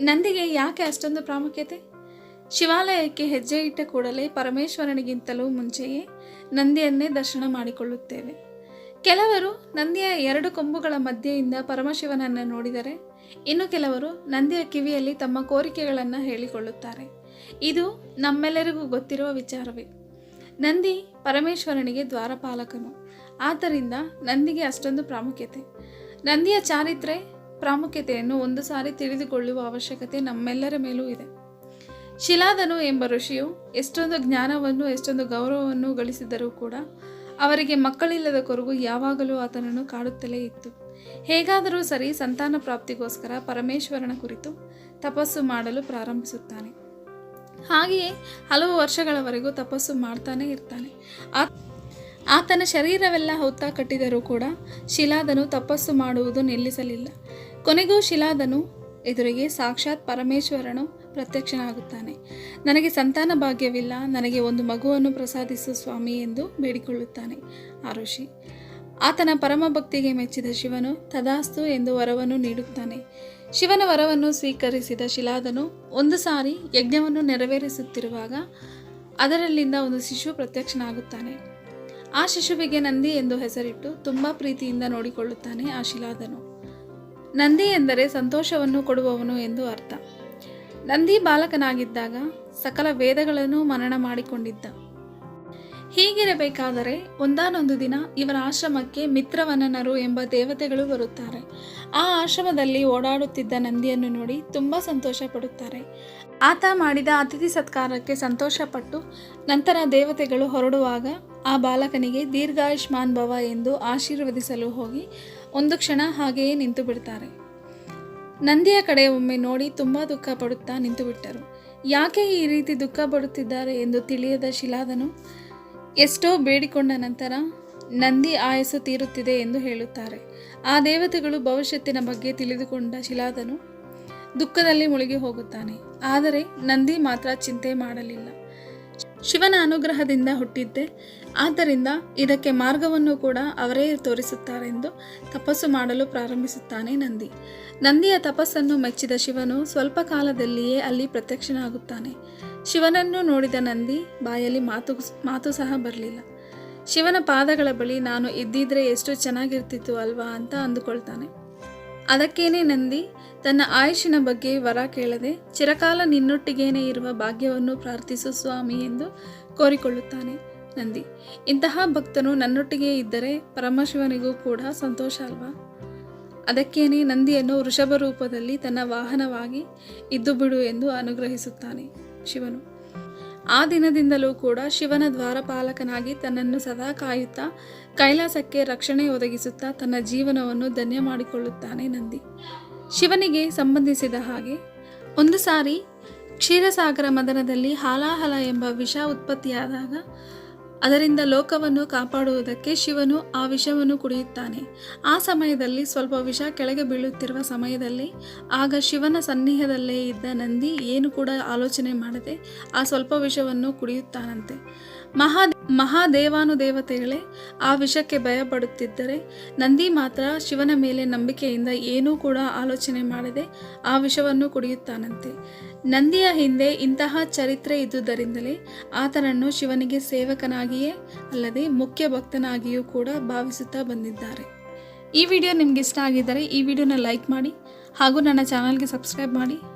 ನಂದಿಗೆ ಯಾಕೆ ಅಷ್ಟೊಂದು ಪ್ರಾಮುಖ್ಯತೆ? ಶಿವಾಲಯಕ್ಕೆ ಹೆಜ್ಜೆ ಇಟ್ಟ ಕೂಡಲೇ ಪರಮೇಶ್ವರನಿಗಿಂತಲೂ ಮುಂಚೆಯೇ ನಂದಿಯನ್ನೇ ದರ್ಶನ ಮಾಡಿಕೊಳ್ಳುತ್ತೇವೆ. ಕೆಲವರು ನಂದಿಯ ಎರಡು ಕೊಂಬುಗಳ ಮಧ್ಯೆಯಿಂದ ಪರಮಶಿವನನ್ನು ನೋಡಿದರೆ, ಇನ್ನು ಕೆಲವರು ನಂದಿಯ ಕಿವಿಯಲ್ಲಿ ತಮ್ಮ ಕೋರಿಕೆಗಳನ್ನು ಹೇಳಿಕೊಳ್ಳುತ್ತಾರೆ. ಇದು ನಮ್ಮೆಲ್ಲರಿಗೂ ಗೊತ್ತಿರುವ ವಿಚಾರವೇ. ನಂದಿ ಪರಮೇಶ್ವರನಿಗೆ ದ್ವಾರಪಾಲಕನು. ಆದ್ದರಿಂದ ನಂದಿಗೆ ಅಷ್ಟೊಂದು ಪ್ರಾಮುಖ್ಯತೆ. ನಂದಿಯ ಚಾರಿತ್ರೆ ಪ್ರಾಮುಖ್ಯತೆಯನ್ನು ಒಂದು ಸಾರಿ ತಿಳಿದುಕೊಳ್ಳುವ ಅವಶ್ಯಕತೆ ನಮ್ಮೆಲ್ಲರ ಮೇಲೂ ಇದೆ. ಶಿಲಾದನು ಎಂಬ ಋಷಿಯು ಎಷ್ಟೊಂದು ಜ್ಞಾನವನ್ನು, ಎಷ್ಟೊಂದು ಗೌರವವನ್ನು ಗಳಿಸಿದರೂ ಕೂಡ ಅವರಿಗೆ ಮಕ್ಕಳಿಲ್ಲದ ಕೊರಗು ಯಾವಾಗಲೂ ಆತನನ್ನು ಕಾಡುತ್ತಲೇ ಇತ್ತು. ಹೇಗಾದರೂ ಸರಿ ಸಂತಾನ ಪ್ರಾಪ್ತಿಗೋಸ್ಕರ ಪರಮೇಶ್ವರನ ಕುರಿತು ತಪಸ್ಸು ಮಾಡಲು ಪ್ರಾರಂಭಿಸುತ್ತಾನೆ. ಹಾಗೆಯೇ ಹಲವು ವರ್ಷಗಳವರೆಗೂ ತಪಸ್ಸು ಮಾಡ್ತಾನೆ ಇರ್ತಾನೆ. ಆ- ಆತನ ಶರೀರವೆಲ್ಲ ಹೊತ್ತ ಕಟ್ಟಿದರೂ ಕೂಡ ಶಿಲಾದನು ತಪಸ್ಸು ಮಾಡುವುದು ನಿಲ್ಲಿಸಲಿಲ್ಲ. ಕೊನೆಗೂ ಶಿಲಾದನು ಎದುರಿಗೆ ಸಾಕ್ಷಾತ್ ಪರಮೇಶ್ವರನು ಪ್ರತ್ಯಕ್ಷನಾಗುತ್ತಾನೆ. ನನಗೆ ಸಂತಾನ ಭಾಗ್ಯವಿಲ್ಲ, ನನಗೆ ಒಂದು ಮಗುವನ್ನು ಪ್ರಸಾದಿಸು ಸ್ವಾಮಿ ಎಂದು ಬೇಡಿಕೊಳ್ಳುತ್ತಾನೆ ಆ ಋಷಿ ಆತನ ಪರಮ ಭಕ್ತಿಗೆ ಮೆಚ್ಚಿದ ಶಿವನು ತದಾಸ್ತು ಎಂದು ವರವನ್ನು ನೀಡುತ್ತಾನೆ. ಶಿವನ ವರವನ್ನು ಸ್ವೀಕರಿಸಿದ ಶಿಲಾದನು ಒಂದು ಸಾರಿ ಯಜ್ಞವನ್ನು ನೆರವೇರಿಸುತ್ತಿರುವಾಗ ಅದರಲ್ಲಿಂದ ಒಂದು ಶಿಶು ಪ್ರತ್ಯಕ್ಷನಾಗುತ್ತಾನೆ. ಆ ಶಿಶುವಿಗೆ ನಂದಿ ಎಂದು ಹೆಸರಿಟ್ಟು ತುಂಬ ಪ್ರೀತಿಯಿಂದ ನೋಡಿಕೊಳ್ಳುತ್ತಾನೆ ಆ ಶಿಲಾದನು ನಂದಿ ಎಂದರೆ ಸಂತೋಷವನ್ನು ಕೊಡುವವನು ಎಂದು ಅರ್ಥ. ನಂದಿ ಬಾಲಕನಾಗಿದ್ದಾಗ ಸಕಲ ವೇದಗಳನ್ನು ಮನನ ಮಾಡಿಕೊಂಡಿದ್ದ. ಹೀಗಿರಬೇಕಾದರೆ ಒಂದಾನೊಂದು ದಿನ ಇವರ ಆಶ್ರಮಕ್ಕೆ ಮಿತ್ರವನನರು ಎಂಬ ದೇವತೆಗಳು ಬರುತ್ತಾರೆ. ಆ ಆಶ್ರಮದಲ್ಲಿ ಓಡಾಡುತ್ತಿದ್ದ ನಂದಿಯನ್ನು ನೋಡಿ ತುಂಬ ಸಂತೋಷ ಪಡುತ್ತಾರೆ ಆತ ಮಾಡಿದ ಅತಿಥಿ ಸತ್ಕಾರಕ್ಕೆ ಸಂತೋಷಪಟ್ಟು ನಂತರ ದೇವತೆಗಳು ಹೊರಡುವಾಗ ಆ ಬಾಲಕನಿಗೆ ದೀರ್ಘಾಯುಷ್ಮಾನ್ ಭವ ಎಂದು ಆಶೀರ್ವದಿಸಲು ಹೋಗಿ ಒಂದು ಕ್ಷಣ ಹಾಗೆಯೇ ನಿಂತು ಬಿಡ್ತಾರೆ. ನಂದಿಯ ಕಡೆ ಒಮ್ಮೆ ನೋಡಿ ತುಂಬ ದುಃಖ ಪಡುತ್ತಾ ನಿಂತು ಯಾಕೆ ಈ ರೀತಿ ದುಃಖ ಪಡುತ್ತಿದ್ದಾರೆ ಎಂದು ತಿಳಿಯದ ಶಿಲಾದನು ಎಷ್ಟೋ ಬೇಡಿಕೊಂಡ ನಂತರ ನಂದಿ ಆಯಸ್ಸು ತೀರುತ್ತಿದೆ ಎಂದು ಹೇಳುತ್ತಾರೆ. ಆ ದೇವತೆಗಳು ಭವಿಷ್ಯತ್ತಿನ ಬಗ್ಗೆ ತಿಳಿದುಕೊಂಡ ಶಿಲಾದನು ದುಃಖದಲ್ಲಿ ಮುಳುಗಿ ಹೋಗುತ್ತಾನೆ. ಆದರೆ ನಂದಿ ಮಾತ್ರ ಚಿಂತೆ ಮಾಡಲಿಲ್ಲ. ಶಿವನ ಅನುಗ್ರಹದಿಂದ ಹುಟ್ಟಿದ್ದೆ. ಆದ್ದರಿಂದ ಇದಕ್ಕೆ ಮಾರ್ಗವನ್ನು ಕೂಡ ಅವರೇ ತೋರಿಸುತ್ತಾರೆಂದು ತಪಸ್ಸು ಮಾಡಲು ಪ್ರಾರಂಭಿಸುತ್ತಾನೆ ನಂದಿ. ನಂದಿಯ ತಪಸ್ಸನ್ನು ಮೆಚ್ಚಿದ ಶಿವನು ಸ್ವಲ್ಪ ಕಾಲದಲ್ಲಿಯೇ ಅಲ್ಲಿ ಪ್ರತ್ಯಕ್ಷನಾಗುತ್ತಾನೆ. ಶಿವನನ್ನು ನೋಡಿದ ನಂದಿ ಬಾಯಲ್ಲಿ ಮಾತು ಮಾತು ಸಹ ಬರಲಿಲ್ಲ. ಶಿವನ ಪಾದಗಳ ಬಳಿ ನಾನು ಇದ್ದಿದ್ರೆ ಎಷ್ಟು ಚೆನ್ನಾಗಿರ್ತಿತ್ತು ಅಲ್ವಾ ಅಂತ ಅಂದುಕೊಳ್ತಾನೆ. ಅದಕ್ಕೇನೆ ನಂದಿ ತನ್ನ ಆಯುಷಿನ ಬಗ್ಗೆ ವರ ಕೇಳದೆ ಚಿರಕಾಲ ನಿನ್ನೊಟ್ಟಿಗೇನೆ ಇರುವ ಭಾಗ್ಯವನ್ನು ಪ್ರಾರ್ಥಿಸು ಸ್ವಾಮಿ ಎಂದು ಕೋರಿಕೊಳ್ಳುತ್ತಾನೆ ನಂದಿ. ಇಂತಹ ಭಕ್ತನು ನನ್ನೊಟ್ಟಿಗೆ ಇದ್ದರೆ ಪರಮಶಿವನಿಗೂ ಕೂಡ ಸಂತೋಷ ಅಲ್ವಾ? ಅದಕ್ಕೇನೆ ನಂದಿಯನ್ನು ವೃಷಭ ರೂಪದಲ್ಲಿ ತನ್ನ ವಾಹನವಾಗಿ ಇದ್ದು ಬಿಡು ಎಂದು ಅನುಗ್ರಹಿಸುತ್ತಾನೆ. ಶಿವನು. ಆ ದಿನದಿಂದಲೂ ಕೂಡ ಶಿವನ ದ್ವಾರಪಾಲಕನಾಗಿ ತನ್ನನ್ನು ಸದಾ ಕಾಯುತ್ತಾ, ಕೈಲಾಸಕ್ಕೆ ರಕ್ಷಣೆ ಒದಗಿಸುತ್ತಾ ತನ್ನ ಜೀವನವನ್ನು ಧನ್ಯ ಮಾಡಿಕೊಳ್ಳುತ್ತಾನೆ ನಂದಿ. ಶಿವನಿಗೆ ಸಂಬಂಧಿಸಿದ ಹಾಗೆ, ಒಂದು ಸಾರಿ ಕ್ಷೀರಸಾಗರ ಮದನದಲ್ಲಿ ಹಾಲಾಹಲ ಎಂಬ ವಿಷ ಉತ್ಪತ್ತಿಯಾದಾಗ ಅದರಿಂದ ಲೋಕವನ್ನು ಕಾಪಾಡುವುದಕ್ಕೆ ಶಿವನು ಆ ವಿಷವನ್ನು ಕುಡಿಯುತ್ತಾನೆ. ಆ ಸಮಯದಲ್ಲಿ ಸ್ವಲ್ಪ ವಿಷ ಕೆಳಗೆ ಬೀಳುತ್ತಿರುವ ಸಮಯದಲ್ಲಿ ಆಗ ಶಿವನ ಸನ್ನಿಹದಲ್ಲೇ ಇದ್ದ ನಂದಿ ಏನು ಕೂಡ ಆಲೋಚನೆ ಮಾಡದೆ ಆ ಸ್ವಲ್ಪ ವಿಷವನ್ನು ಕುಡಿಯುತ್ತಾನಂತೆ. ಮಹಾ ಮಹಾದೇವಾನುದೇವತೆಗಳೇ, ಆ ವಿಷಕ್ಕೆ ಭಯಪಡುತ್ತಿದ್ದರೆ ನಂದಿ ಮಾತ್ರ ಶಿವನ ಮೇಲೆ ನಂಬಿಕೆಯಿಂದ ಏನೂ ಕೂಡ ಆಲೋಚನೆ ಮಾಡದೆ ಆ ವಿಷವನ್ನು ಕುಡಿಯುತ್ತಾನಂತೆ. ನಂದಿಯ ಹಿಂದೆ ಇಂತಹ ಚರಿತ್ರೆ ಇದ್ದುದರಿಂದಲೇ ಆತನನ್ನು ಶಿವನಿಗೆ ಸೇವಕನಾಗಿಯೇ ಅಲ್ಲದೆ ಮುಖ್ಯ ಭಕ್ತನಾಗಿಯೂ ಕೂಡ ಭಾವಿಸುತ್ತಾ ಬಂದಿದ್ದಾರೆ. ಈ ವಿಡಿಯೋ ನಿಮ್ಗೆ ಇಷ್ಟ ಆಗಿದ್ದರೆ ಈ ವಿಡಿಯೋನ ಲೈಕ್ ಮಾಡಿ ಹಾಗೂ ನನ್ನ ಚಾನಲ್ಗೆ ಸಬ್ಸ್ಕ್ರೈಬ್ ಮಾಡಿ.